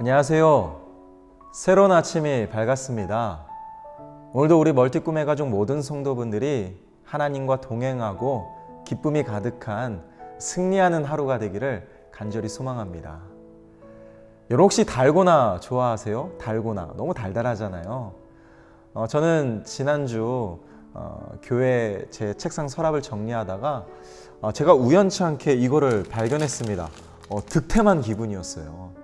안녕하세요. 새로운 아침이 밝았습니다. 오늘도 우리 멀티 꿈의 가족 모든 성도분들이 하나님과 동행하고 기쁨이 가득한 승리하는 하루가 되기를 간절히 소망합니다. 여러분 혹시 달고나 좋아하세요? 달고나 너무 달달하잖아요. 어, 저는 지난주 어, 교회 제 책상 서랍을 정리하다가 어, 제가 우연치 않게 이거를 발견했습니다. 어, 득템한 기분이었어요.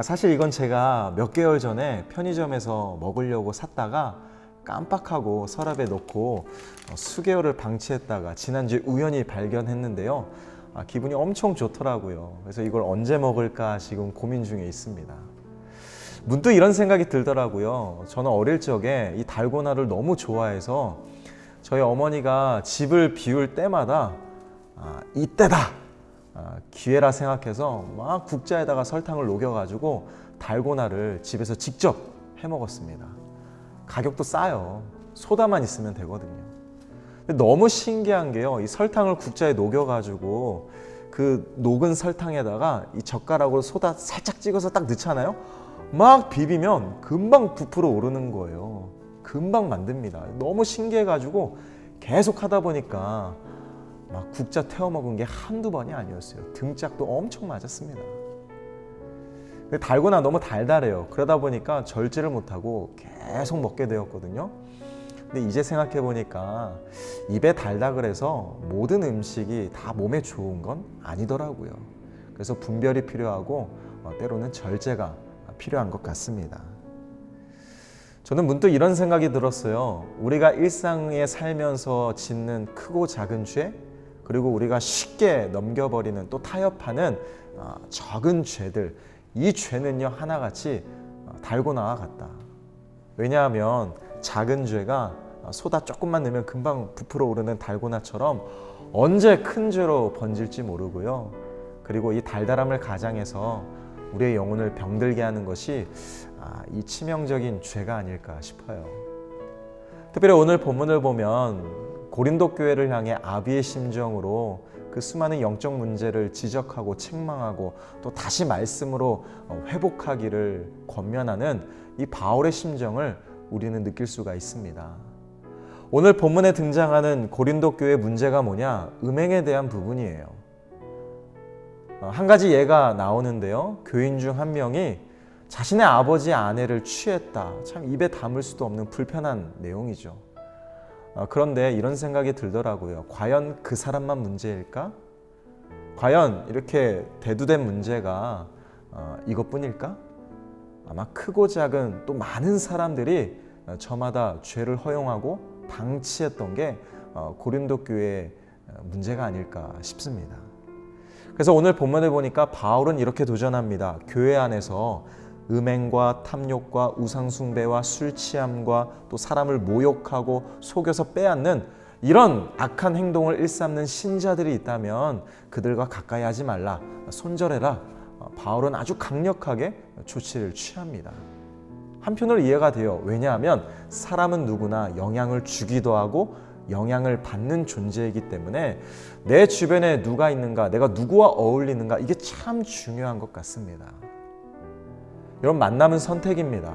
아, 사실 이건 제가 몇 개월 전에 편의점에서 먹으려고 샀다가 깜빡하고 서랍에 넣고 어, 수개월을 방치했다가 지난주에 우연히 발견했는데요. 아, 기분이 엄청 좋더라고요. 그래서 이걸 언제 먹을까 지금 고민 중에 있습니다. 문득 이런 생각이 들더라고요. 저는 어릴 적에 이 달고나를 너무 좋아해서 저희 어머니가 집을 비울 때마다 아, 이때다 아, 기회라 생각해서 막 국자에다가 설탕을 녹여가지고 달고나를 집에서 직접 해 먹었습니다. 가격도 싸요. 소다만 있으면 되거든요. 근데 너무 신기한 게요. 이 설탕을 국자에 녹여가지고 그 녹은 설탕에다가 이 젓가락으로 소다 살짝 찍어서 딱 넣잖아요. 막 비비면 금방 부풀어 오르는 거예요. 금방 만듭니다. 너무 신기해가지고 계속 하다 보니까 막 국자 태워 먹은 게 한두 번이 아니었어요. 등짝도 엄청 맞았습니다. 근데 달고나 너무 달달해요. 그러다 보니까 절제를 못하고 계속 먹게 되었거든요. 근데 이제 생각해 보니까 입에 달다 그래서 모든 음식이 다 몸에 좋은 건 아니더라고요. 그래서 분별이 필요하고 어, 때로는 절제가 필요한 것 같습니다. 저는 문득 이런 생각이 들었어요. 우리가 일상에 살면서 짓는 크고 작은 죄, 그리고 우리가 쉽게 넘겨버리는 또 타협하는 어, 적은 죄들, 이 죄는요 하나같이 어, 달고나와 같다. 왜냐하면 작은 죄가 소다 조금만 넣으면 금방 부풀어 오르는 달고나처럼 언제 큰 죄로 번질지 모르고요. 그리고 이 달달함을 가장해서 우리의 영혼을 병들게 하는 것이 아, 이 치명적인 죄가 아닐까 싶어요. 특별히 오늘 본문을 보면 고린도 교회를 향해 아비의 심정으로 그 수많은 영적 문제를 지적하고 책망하고 또 다시 말씀으로 어, 회복하기를 권면하는 이 바울의 심정을 우리는 느낄 수가 있습니다. 오늘 본문에 등장하는 고린도 교회 문제가 뭐냐? 음행에 대한 부분이에요. 어, 한 가지 예가 나오는데요. 교인 중 한 명이 자신의 아버지 아내를 취했다. 참 입에 담을 수도 없는 불편한 내용이죠. 어, 그런데 이런 생각이 들더라고요. 과연 그 사람만 문제일까? 과연 이렇게 대두된 문제가 어, 이것뿐일까? 아마 크고 작은 또 많은 사람들이 어, 저마다 죄를 허용하고 방치했던 게 어, 고린도 교회의 문제가 아닐까 싶습니다. 그래서 오늘 본문을 보니까 바울은 이렇게 도전합니다. 교회 안에서 음행과 탐욕과 우상숭배와 술 취함과 또 사람을 모욕하고 속여서 빼앗는 이런 악한 행동을 일삼는 신자들이 있다면 그들과 가까이 하지 말라 손절해라 어, 바울은 아주 강력하게 조치를 취합니다. 한편으로 이해가 돼요. 왜냐하면 사람은 누구나 영향을 주기도 하고 영향을 받는 존재이기 때문에 내 주변에 누가 있는가, 내가 누구와 어울리는가 이게 참 중요한 것 같습니다. 여러분 만남은 선택입니다.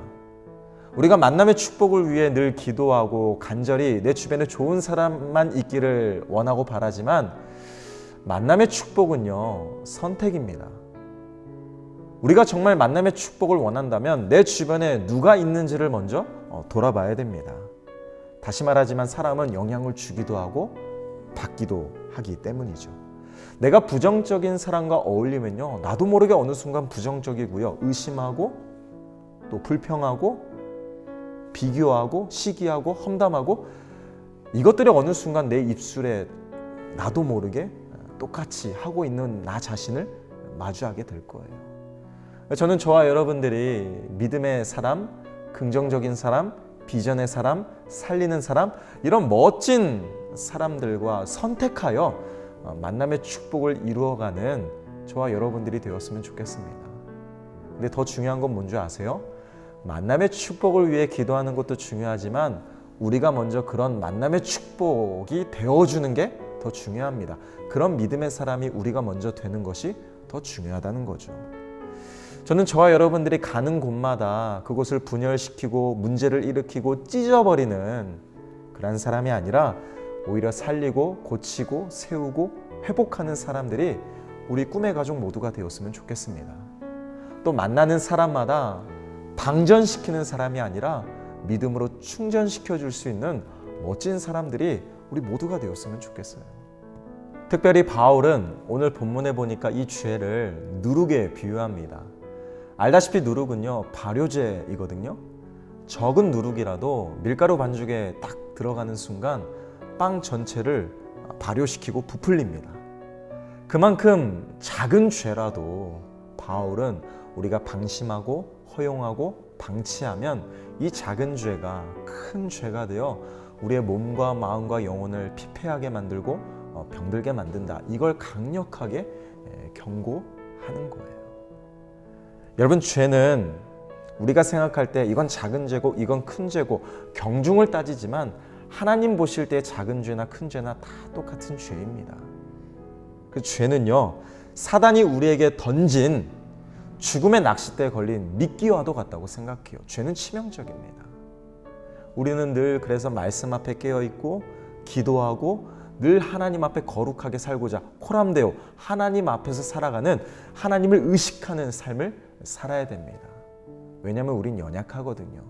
우리가 만남의 축복을 위해 늘 기도하고 간절히 내 주변에 좋은 사람만 있기를 원하고 바라지만 만남의 축복은요 선택입니다. 우리가 정말 만남의 축복을 원한다면 내 주변에 누가 있는지를 먼저 어, 돌아봐야 됩니다. 다시 말하지만 사람은 영향을 주기도 하고 받기도 하기 때문이죠. 내가 부정적인 사람과 어울리면요. 나도 모르게 어느 순간 부정적이고요. 의심하고 또 불평하고 비교하고 시기하고 험담하고 이것들이 어느 순간 내 입술에 나도 모르게 똑같이 하고 있는 나 자신을 마주하게 될 거예요. 저는 저와 여러분들이 믿음의 사람, 긍정적인 사람, 비전의 사람, 살리는 사람 이런 멋진 사람들과 선택하여 어, 만남의 축복을 이루어가는 저와 여러분들이 되었으면 좋겠습니다. 근데 더 중요한 건 뭔지 아세요? 만남의 축복을 위해 기도하는 것도 중요하지만 우리가 먼저 그런 만남의 축복이 되어주는 게 더 중요합니다. 그런 믿음의 사람이 우리가 먼저 되는 것이 더 중요하다는 거죠. 저는 저와 여러분들이 가는 곳마다 그곳을 분열시키고 문제를 일으키고 찢어버리는 그런 사람이 아니라 오히려 살리고 고치고 세우고 회복하는 사람들이 우리 꿈의 가족 모두가 되었으면 좋겠습니다. 또 만나는 사람마다 방전시키는 사람이 아니라 믿음으로 충전시켜 줄 수 있는 멋진 사람들이 우리 모두가 되었으면 좋겠어요. 특별히 바울은 오늘 본문에 보니까 이 죄를 누룩에 비유합니다. 알다시피 누룩은요 발효제이거든요. 적은 누룩이라도 밀가루 반죽에 딱 들어가는 순간 빵 전체를 발효시키고 부풀립니다. 그만큼 작은 죄라도 바울은 우리가 방심하고 허용하고 방치하면 이 작은 죄가 큰 죄가 되어 우리의 몸과 마음과 영혼을 피폐하게 만들고 어, 병들게 만든다. 이걸 강력하게 에, 경고하는 거예요. 여러분 죄는 우리가 생각할 때 이건 작은 죄고 이건 큰 죄고 경중을 따지지만 하나님 보실 때 작은 죄나 큰 죄나 다 똑같은 죄입니다. 그 죄는요 사단이 우리에게 던진 죽음의 낚싯대에 걸린 미끼와도 같다고 생각해요. 죄는 치명적입니다. 우리는 늘 그래서 말씀 앞에 깨어 있고 기도하고 늘 하나님 앞에 거룩하게 살고자 코람데오 하나님 앞에서 살아가는 하나님을 의식하는 삶을 살아야 됩니다. 왜냐하면 우린 연약하거든요.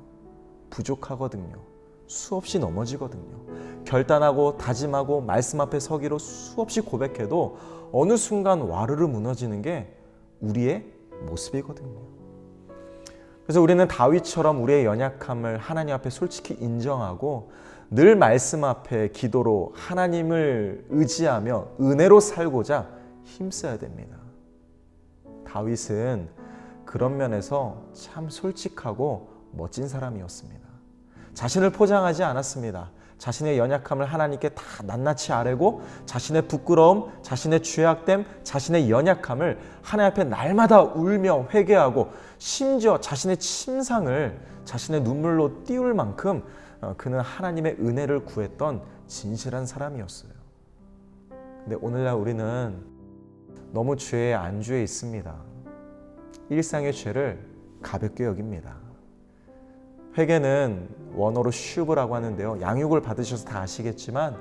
부족하거든요. 수없이 넘어지거든요. 결단하고 다짐하고 말씀 앞에 서기로 수없이 고백해도 어느 순간 와르르 무너지는 게 우리의 모습이거든요. 그래서 우리는 다윗처럼 우리의 연약함을 하나님 앞에 솔직히 인정하고 늘 말씀 앞에 기도로 하나님을 의지하며 은혜로 살고자 힘써야 됩니다. 다윗은 그런 면에서 참 솔직하고 멋진 사람이었습니다. 자신을 포장하지 않았습니다. 자신의 연약함을 하나님께 다 낱낱이 아뢰고 자신의 부끄러움, 자신의 죄악됨, 자신의 연약함을 하나님 앞에 날마다 울며 회개하고 심지어 자신의 침상을 자신의 눈물로 띄울 만큼 어, 그는 하나님의 은혜를 구했던 진실한 사람이었어요. 근데 오늘날 우리는 너무 죄의 안주에 있습니다. 일상의 죄를 가볍게 여깁니다. 회개는 원어로 슈브라고 하는데요. 양육을 받으셔서 다 아시겠지만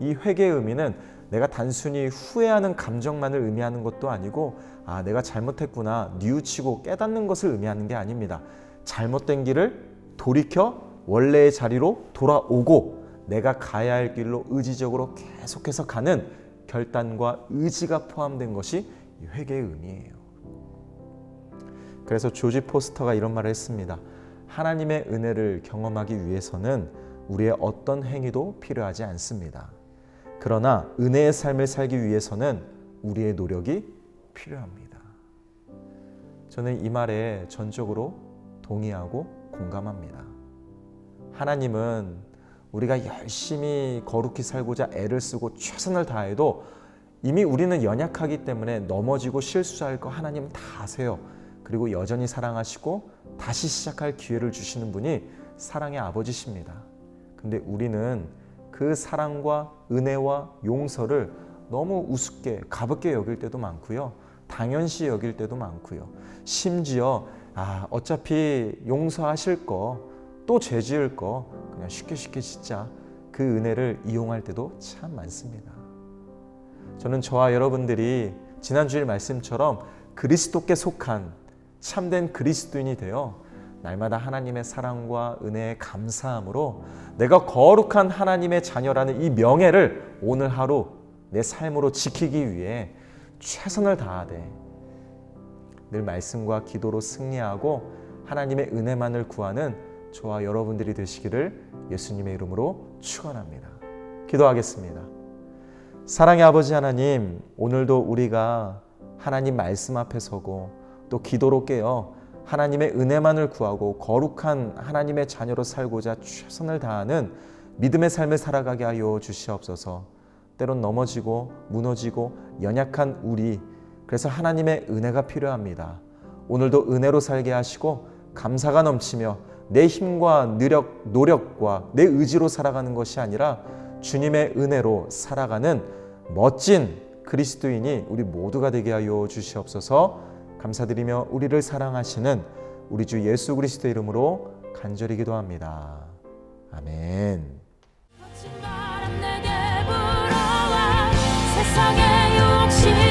이 회개의 의미는 내가 단순히 후회하는 감정만을 의미하는 것도 아니고 아 내가 잘못했구나 뉘우치고 깨닫는 것을 의미하는 게 아닙니다. 잘못된 길을 돌이켜 원래의 자리로 돌아오고 내가 가야 할 길로 의지적으로 계속해서 가는 결단과 의지가 포함된 것이 회개의 의미예요. 그래서 조지 포스터가 이런 말을 했습니다. 하나님의 은혜를 경험하기 위해서는 우리의 어떤 행위도 필요하지 않습니다. 그러나 은혜의 삶을 살기 위해서는 우리의 노력이 필요합니다. 저는 이 말에 전적으로 동의하고 공감합니다. 하나님은 우리가 열심히 거룩히 살고자 애를 쓰고 최선을 다해도 이미 우리는 연약하기 때문에 넘어지고 실수할 거 하나님 다 아세요. 그리고 여전히 사랑하시고 다시 시작할 기회를 주시는 분이 사랑의 아버지십니다. 근데 우리는 그 사랑과 은혜와 용서를 너무 우습게 가볍게 여길 때도 많고요. 당연시 여길 때도 많고요. 심지어 아, 어차피 용서하실 거, 또 죄 지을 거 그냥 쉽게 쉽게 짓자. 그 은혜를 이용할 때도 참 많습니다. 저는 저와 여러분들이 지난주일 말씀처럼 그리스도께 속한 참된 그리스도인이 되어 날마다 하나님의 사랑과 은혜에 감사함으로 내가 거룩한 하나님의 자녀라는 이 명예를 오늘 하루 내 삶으로 지키기 위해 최선을 다하되 늘 말씀과 기도로 승리하고 하나님의 은혜만을 구하는 저와 여러분들이 되시기를 예수님의 이름으로 축원합니다. 기도하겠습니다. 사랑의 아버지 하나님, 오늘도 우리가 하나님 말씀 앞에 서고 또 기도로 깨어 하나님의 은혜만을 구하고 거룩한 하나님의 자녀로 살고자 최선을 다하는 믿음의 삶을 살아가게 하여 주시옵소서. 때론 넘어지고 무너지고 연약한 우리 그래서 하나님의 은혜가 필요합니다. 오늘도 은혜로 살게 하시고 감사가 넘치며 내 힘과 노력, 노력과 내 의지로 살아가는 것이 아니라 주님의 은혜로 살아가는 멋진 그리스도인이 우리 모두가 되게 하여 주시옵소서 감사드리며 우리를 사랑하시는 우리 주 예수 그리스도 이름으로 간절히 기도합니다. 아멘. 세상의 욕심